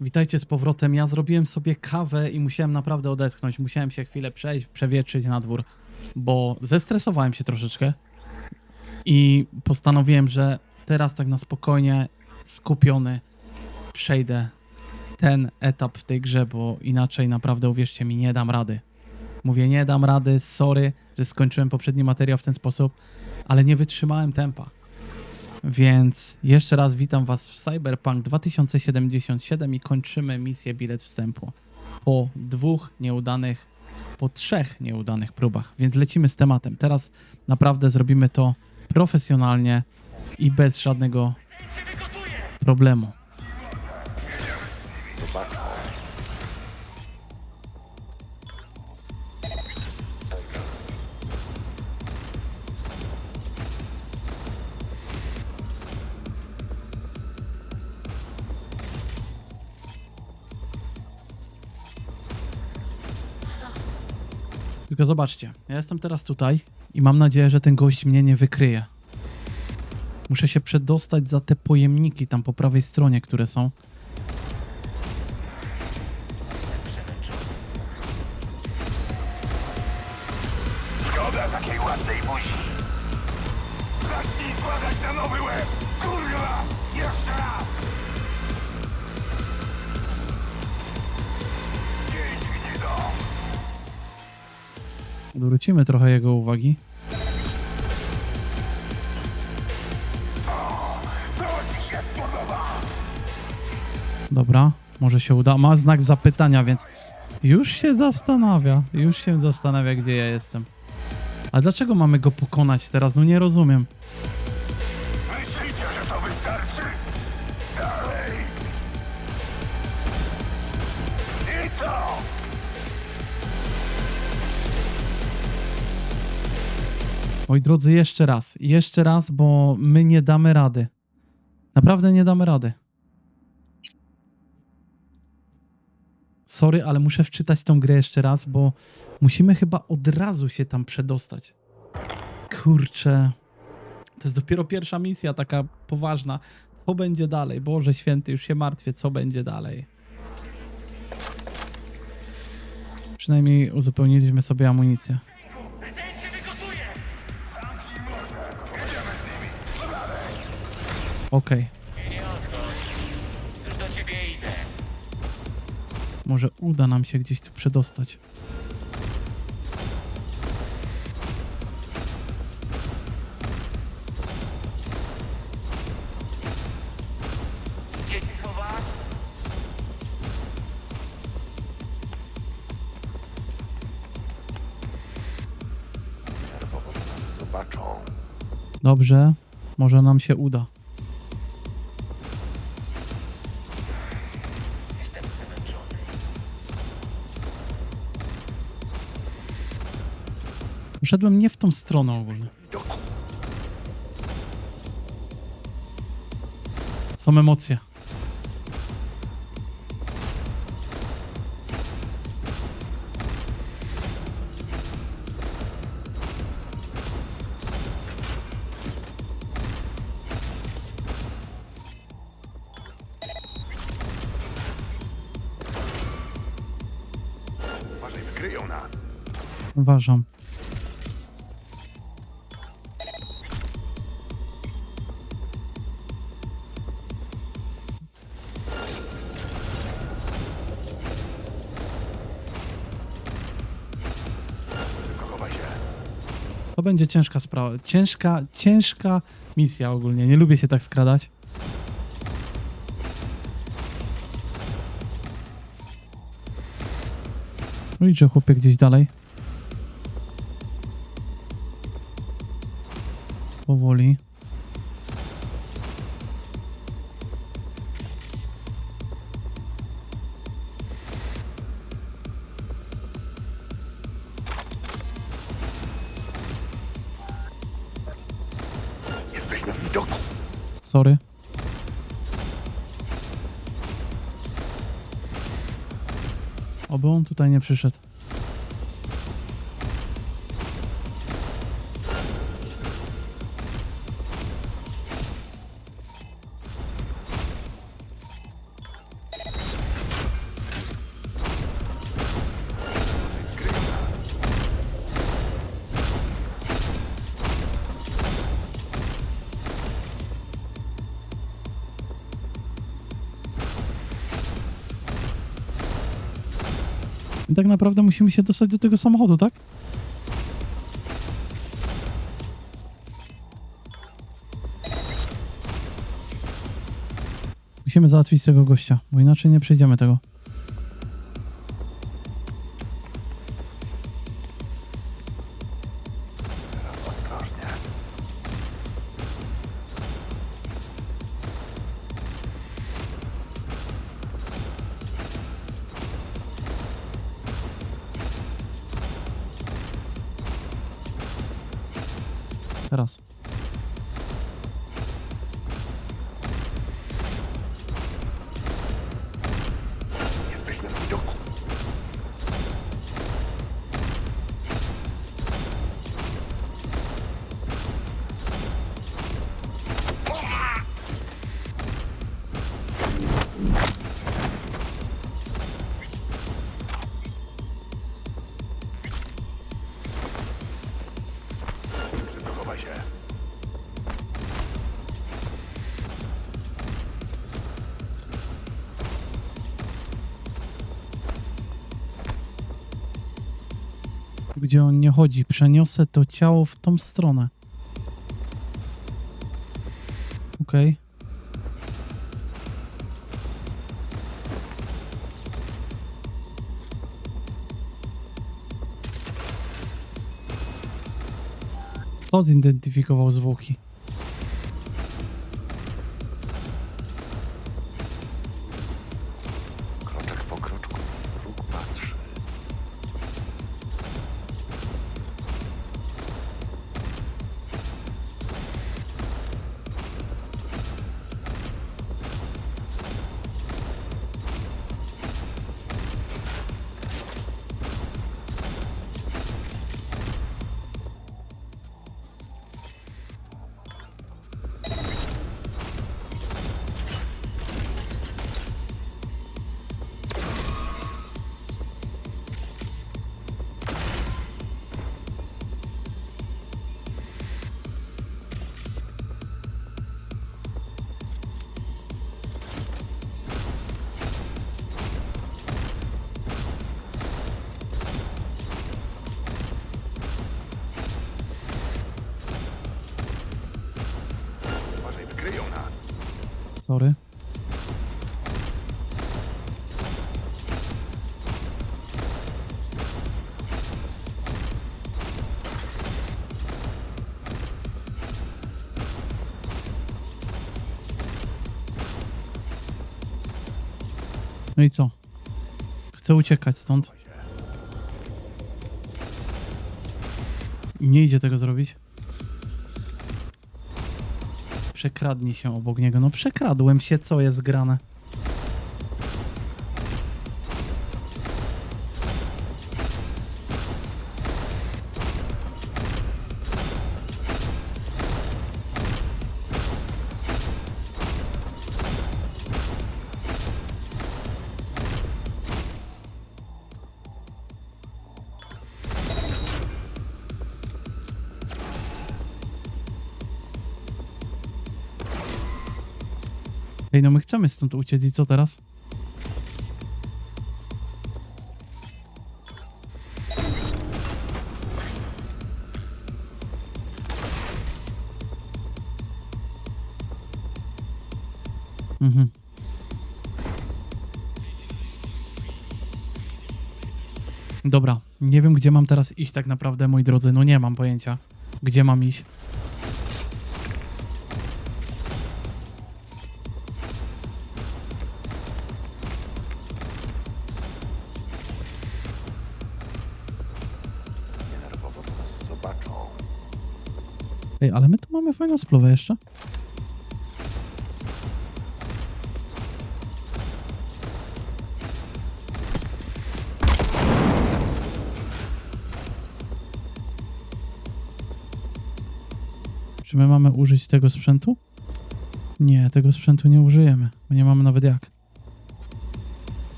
Witajcie z powrotem. Ja zrobiłem sobie kawę i musiałem naprawdę odetchnąć. Musiałem się chwilę przejść, przewietrzyć na dwór, bo zestresowałem się troszeczkę i postanowiłem, że teraz tak na spokojnie, skupiony, przejdę ten etap w tej grze, bo inaczej naprawdę uwierzcie mi, nie dam rady. Mówię, nie dam rady, sorry, że skończyłem poprzedni materiał w ten sposób, ale nie wytrzymałem tempa. Więc jeszcze raz witam Was w Cyberpunk 2077 i kończymy misję bilet wstępu. Po dwóch nieudanych, po trzech nieudanych próbach, więc lecimy z tematem. Teraz naprawdę zrobimy to profesjonalnie i bez żadnego problemu. Zobaczcie, ja jestem teraz tutaj i mam nadzieję, że ten gość mnie nie wykryje. Muszę się przedostać za te pojemniki tam po prawej stronie, które są. Odwrócimy trochę jego uwagi. Dobra, może się uda. Ma znak zapytania, więc już się zastanawia. Już się zastanawia, gdzie ja jestem. A dlaczego mamy go pokonać teraz? No nie rozumiem. Moi drodzy, jeszcze raz. Jeszcze raz, bo my nie damy rady. Naprawdę nie damy rady. Sorry, ale muszę wczytać tą grę jeszcze raz, bo musimy chyba od razu się tam przedostać. Kurczę. To jest dopiero pierwsza misja taka poważna. Co będzie dalej? Boże święty, już się martwię, co będzie dalej. Przynajmniej uzupełniliśmy sobie amunicję. Okej. Już do ciebie idę. Może uda nam się gdzieś tu przedostać. Gdzie chowasz? Nerwowo nas zobaczą. Dobrze, może nam się uda. Poszedłem nie w tą stronę ogólnie. Są emocje. Uważaj, wykryją nas. Uważam. To będzie ciężka sprawa. Ciężka, ciężka misja ogólnie. Nie lubię się tak skradać. No idzie chłopie gdzieś dalej. Powoli. Sorry. Oby on tutaj nie przyszedł. Naprawdę musimy się dostać do tego samochodu, tak? Musimy załatwić tego gościa, bo inaczej nie przejdziemy tego. Gdzie on nie chodzi, przeniosę to ciało w tą stronę. Okej. Kto zidentyfikował zwłoki? Sorry. No i co? Chcę uciekać stąd. Nie idzie tego zrobić. Przekradnij się obok niego. No przekradłem się, co jest grane. Ej, no my chcemy stąd uciec i co teraz? Mhm. Dobra, nie wiem gdzie mam teraz iść tak naprawdę, moi drodzy. No nie mam pojęcia, gdzie mam iść. Ej, ale my tu mamy fajną spluwę jeszcze. Czy my mamy użyć tego sprzętu? Nie, tego sprzętu nie użyjemy, bo nie mamy nawet jak.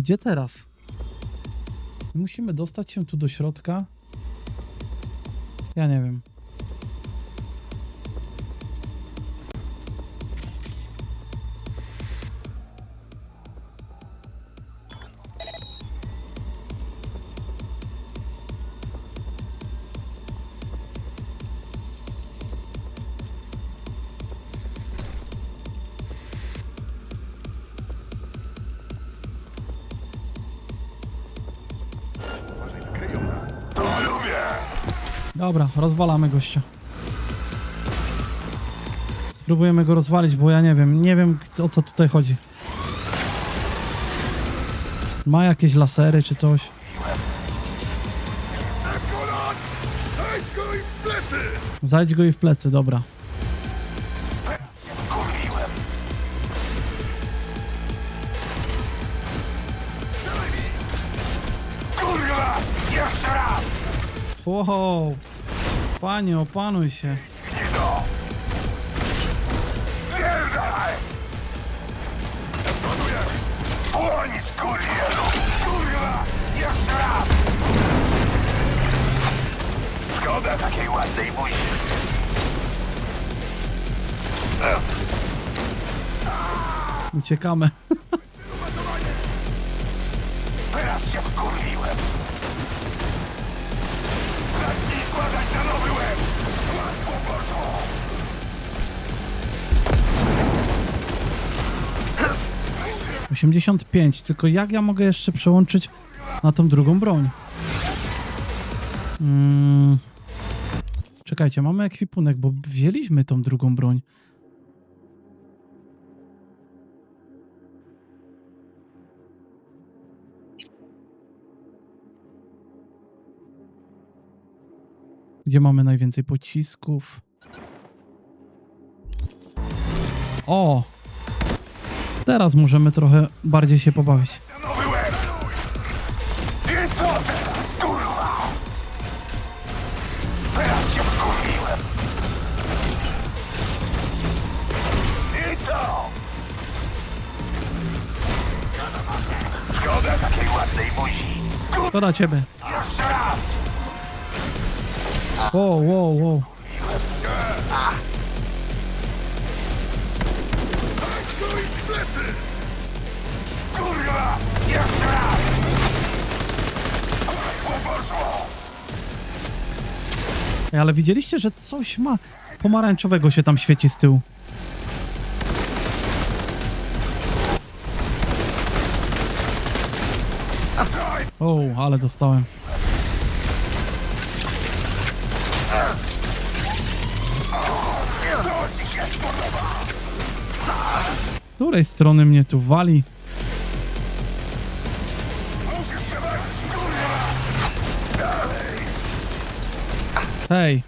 Gdzie teraz? Musimy dostać się tu do środka. Ja nie wiem. Dobra, rozwalamy gościa. Spróbujemy go rozwalić, bo ja nie wiem, nie wiem o co tutaj chodzi. Ma jakieś lasery czy coś? Zajdź go i w plecy! Zajdź go i w plecy, dobra. Kurwa! Jeszcze raz! Wow! Panie, opanuj się. Szkoda takiej ładnej buzi. Uciekamy. 85, tylko jak ja mogę jeszcze przełączyć na tą drugą broń? Mm. Czekajcie, mamy ekwipunek, bo wzięliśmy tą drugą broń. Gdzie mamy najwięcej pocisków? O! Teraz możemy trochę bardziej się pobawić. To dla ciebie. Wow, wow, wow. Ale widzieliście, że coś ma pomarańczowego się tam świeci z tyłu. O, ale dostałem. Z której strony mnie tu wali? Hej,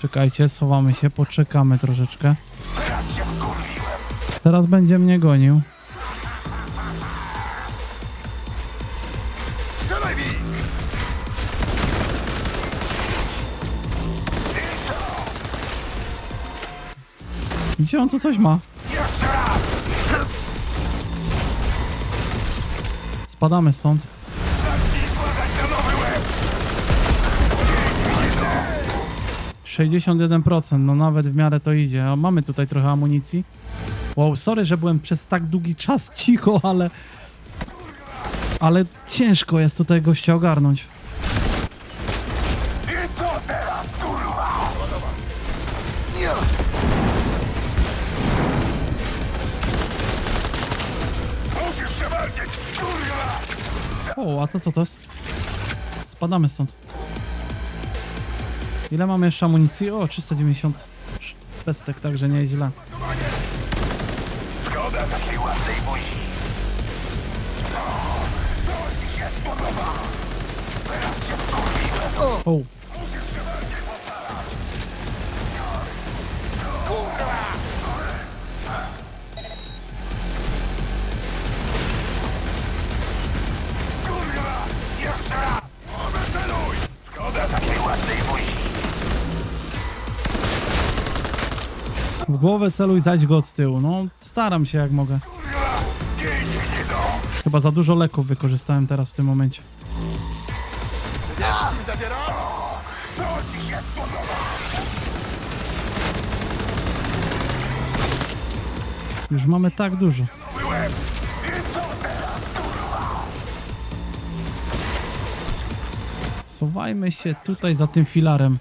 czekajcie, schowamy się, poczekamy troszeczkę. Teraz będzie mnie gonił. Strzelaj co? On tu coś ma? Spadamy stąd. Nowy łeb! 61%, no nawet w miarę to idzie. A mamy tutaj trochę amunicji. Wow, sorry, że byłem przez tak długi czas cicho, ale... Ale ciężko jest tutaj gościa ogarnąć. O, a to co to jest? Spadamy stąd. Ile mamy jeszcze amunicji? O, 390 pestek, także nieźle. Szkoda takiej ładnej buzi. No, głowę celuj, zajdź go od tyłu. No, staram się jak mogę. Chyba za dużo leków wykorzystałem teraz w tym momencie. Już mamy tak dużo. Schowajmy się tutaj za tym filarem.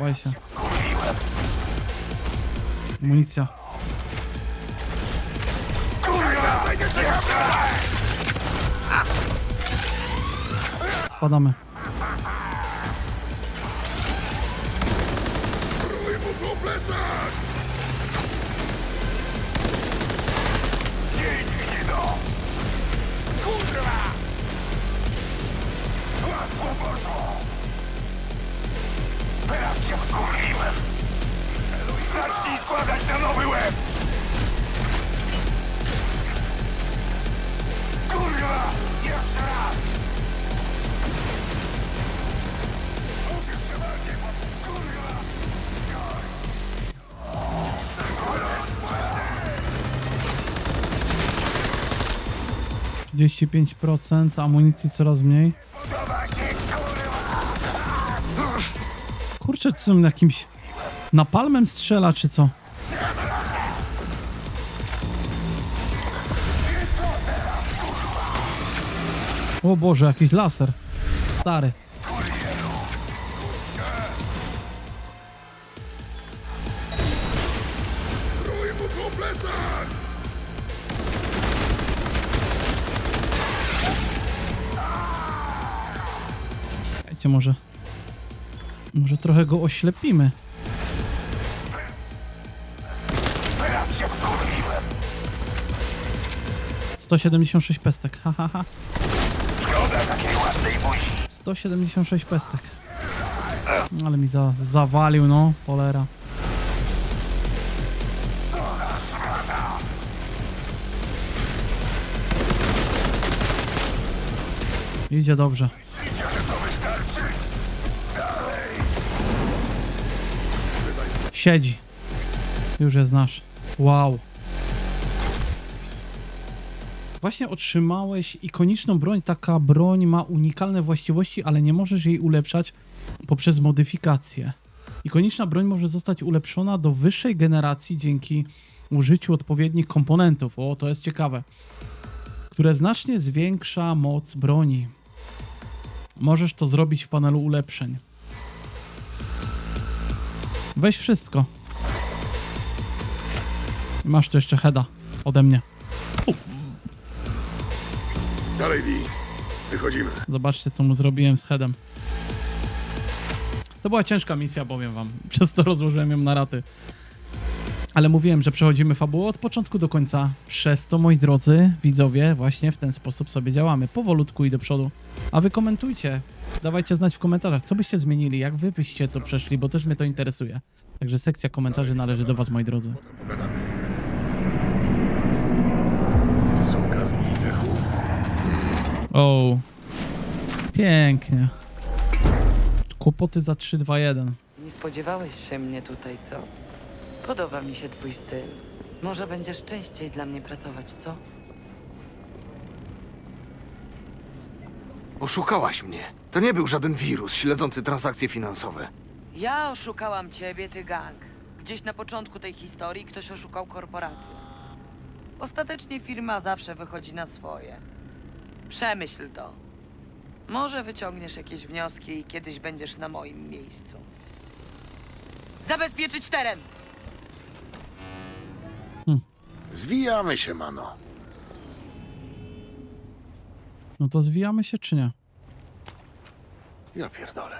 Chowaj się. Będziesz Spadamy. 35%, amunicji coraz mniej. Kurczę, co on jakimś napalmem strzela, czy co? O Boże, jakiś laser. Stary. Może... Może trochę go oślepimy. Teraz się wkurwiłem! 176 pestek, ha, ha, ha. Szkoda takiej ładnej buzi! 176 pestek. Ale mi za, zawalił, no, polera. Idzie dobrze. Siedzi. Już jest nasz. Wow. Właśnie otrzymałeś ikoniczną broń. Taka broń ma unikalne właściwości, ale nie możesz jej ulepszać poprzez modyfikację. Ikoniczna broń może zostać ulepszona do wyższej generacji dzięki użyciu odpowiednich komponentów. O, to jest ciekawe. Które znacznie zwiększa moc broni. Możesz to zrobić w panelu ulepszeń. Weź wszystko. I Masz tu jeszcze heada ode mnie. Dalej, Vi. Wychodzimy. Zobaczcie, co mu zrobiłem z headem. To była ciężka misja, powiem wam. Przez to rozłożyłem ją na raty. Ale mówiłem, że przechodzimy fabułę od początku do końca. Przez to, moi drodzy widzowie, właśnie w ten sposób sobie działamy. Powolutku i do przodu. A wy komentujcie. Dawajcie znać w komentarzach, co byście zmienili, jak wy byście to przeszli, bo też mnie to interesuje. Także sekcja komentarzy należy do was, moi drodzy. O, pięknie. Kłopoty za 3, 2, 1. Nie spodziewałeś się mnie tutaj, co? Podoba mi się twój styl. Może będziesz częściej dla mnie pracować, co? Oszukałaś mnie. To nie był żaden wirus śledzący transakcje finansowe. Ja oszukałam ciebie, ty gang. Gdzieś na początku tej historii ktoś oszukał korporację. Ostatecznie firma zawsze wychodzi na swoje. Przemyśl to. Może wyciągniesz jakieś wnioski i kiedyś będziesz na moim miejscu. Zabezpieczyć teren! Zwijamy się, mano. No to zwijamy się czy nie? Ja pierdolę.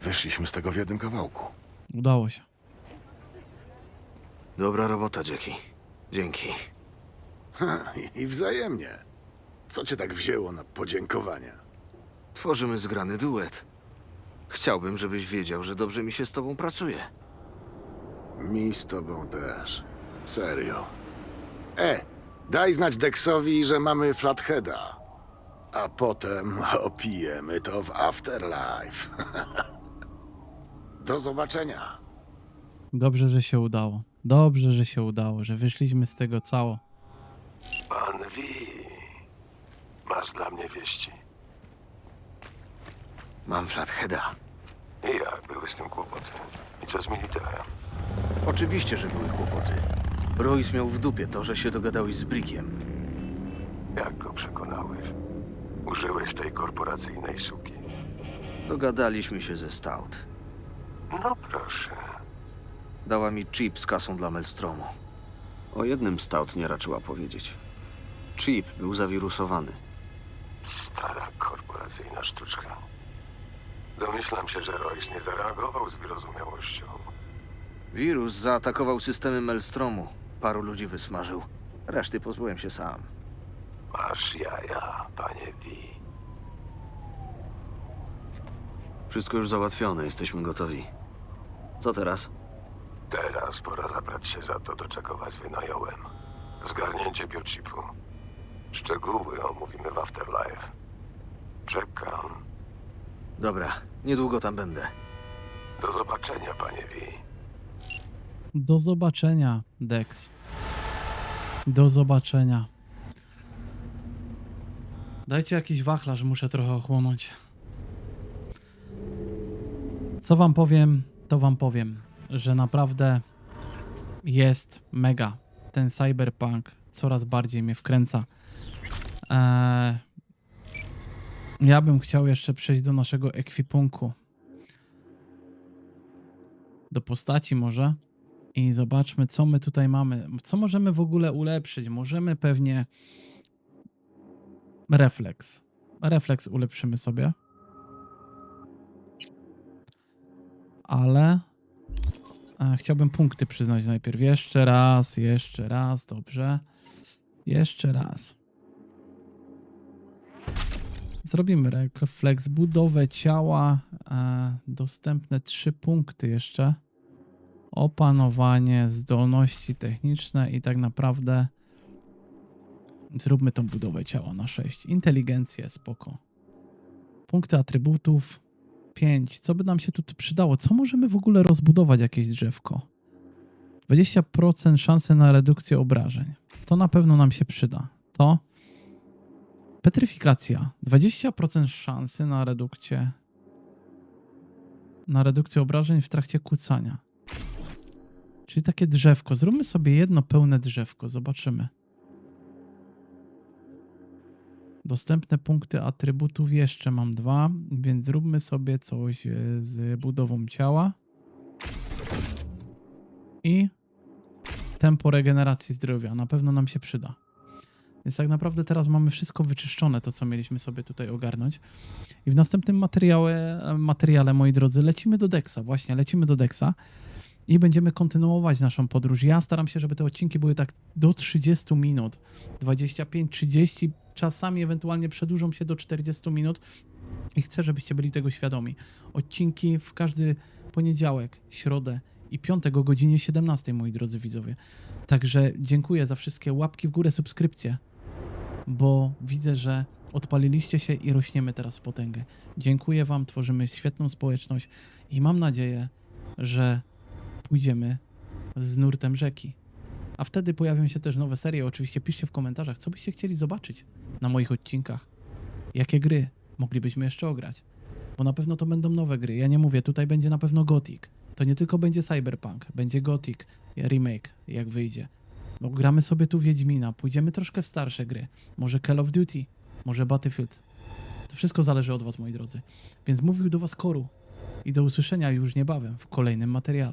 Wyszliśmy z tego w jednym kawałku. Udało się. Dobra robota, Jackie. Dzięki. Ha, i- i wzajemnie. Co cię tak wzięło na podziękowania? Tworzymy zgrany duet. Chciałbym, żebyś wiedział, że dobrze mi się z tobą pracuje. Mi z tobą też. Serio. E, daj znać Dexowi, że mamy flatheada. A potem opijemy to w Afterlife. Do zobaczenia. Dobrze, że się udało. Dobrze, że się udało, że wyszliśmy z tego cało. Pan Wi, masz dla mnie wieści. Mam flatheada. I jak były z tym kłopoty? I co z militerem? Oczywiście, że były kłopoty. Royce miał w dupie to, że się dogadałeś z Brickiem. Jak go przekonałeś? Użyłeś tej korporacyjnej suki. Dogadaliśmy się ze Stout. No proszę. Dała mi chip z kasą dla Melstromu. O jednym Stout nie raczyła powiedzieć. Chip był zawirusowany. Stara korporacyjna sztuczka. Domyślam się, że Royce nie zareagował z wyrozumiałością. Wirus zaatakował systemy Melstromu. Paru ludzi wysmażył. Reszty pozbyłem się sam. Masz jaja, panie Wi. Wszystko już załatwione, jesteśmy gotowi. Co teraz? Teraz pora zabrać się za to, do czego was wynająłem. Zgarnięcie biochipu. Szczegóły omówimy w Afterlife. Czekam. Dobra, niedługo tam będę. Do zobaczenia, panie Wi. Do zobaczenia, Dex. Do zobaczenia. Dajcie jakiś wachlarz, muszę trochę ochłonąć. Co wam powiem, to wam powiem, że naprawdę jest mega. Ten cyberpunk coraz bardziej mnie wkręca. Eee, ja bym chciał jeszcze przejść do naszego ekwipunku. Do postaci może i zobaczmy, co my tutaj mamy. Co możemy w ogóle ulepszyć? Możemy pewnie refleks. Refleks ulepszymy sobie. Ale e, chciałbym punkty przyznać najpierw. Jeszcze raz, jeszcze raz, dobrze. Jeszcze raz. Zrobimy refleks, budowę ciała, e, dostępne trzy punkty jeszcze opanowanie, zdolności techniczne i tak naprawdę zróbmy tą budowę ciała na 6. Inteligencję, spoko. Punkty atrybutów 5. Co by nam się tu przydało? Co możemy w ogóle rozbudować jakieś drzewko? 20% szansy na redukcję obrażeń. To na pewno nam się przyda. To petryfikacja. 20% szansy na redukcję na redukcję obrażeń w trakcie kucania. Czyli takie drzewko. Zróbmy sobie jedno pełne drzewko. Zobaczymy. Dostępne punkty atrybutów jeszcze mam dwa, więc zróbmy sobie coś e, z budową ciała. I tempo regeneracji zdrowia. Na pewno nam się przyda. Więc tak naprawdę teraz mamy wszystko wyczyszczone, to co mieliśmy sobie tutaj ogarnąć. I w następnym materiale, materiale moi drodzy, lecimy do Dexa. Właśnie, lecimy do Dexa i będziemy kontynuować naszą podróż. Ja staram się, żeby te odcinki były tak do 30 minut, 25, 30, czasami ewentualnie przedłużą się do 40 minut i chcę, żebyście byli tego świadomi. Odcinki w każdy poniedziałek, środę i piątek o godzinie 17, moi drodzy widzowie. Także dziękuję za wszystkie łapki w górę, subskrypcje, bo widzę, że odpaliliście się i rośniemy teraz w potęgę. Dziękuję Wam, tworzymy świetną społeczność i mam nadzieję, że pójdziemy z nurtem rzeki. A wtedy pojawią się też nowe serie. Oczywiście piszcie w komentarzach, co byście chcieli zobaczyć na moich odcinkach. Jakie gry moglibyśmy jeszcze ograć. Bo na pewno to będą nowe gry. Ja nie mówię, tutaj będzie na pewno Gothic. To nie tylko będzie Cyberpunk, będzie Gothic remake, jak wyjdzie. No, gramy sobie tu Wiedźmina, pójdziemy troszkę w starsze gry. Może Call of Duty, może Battlefield. To wszystko zależy od was, moi drodzy. Więc mówił do was Koru. I do usłyszenia już niebawem w kolejnym materiale.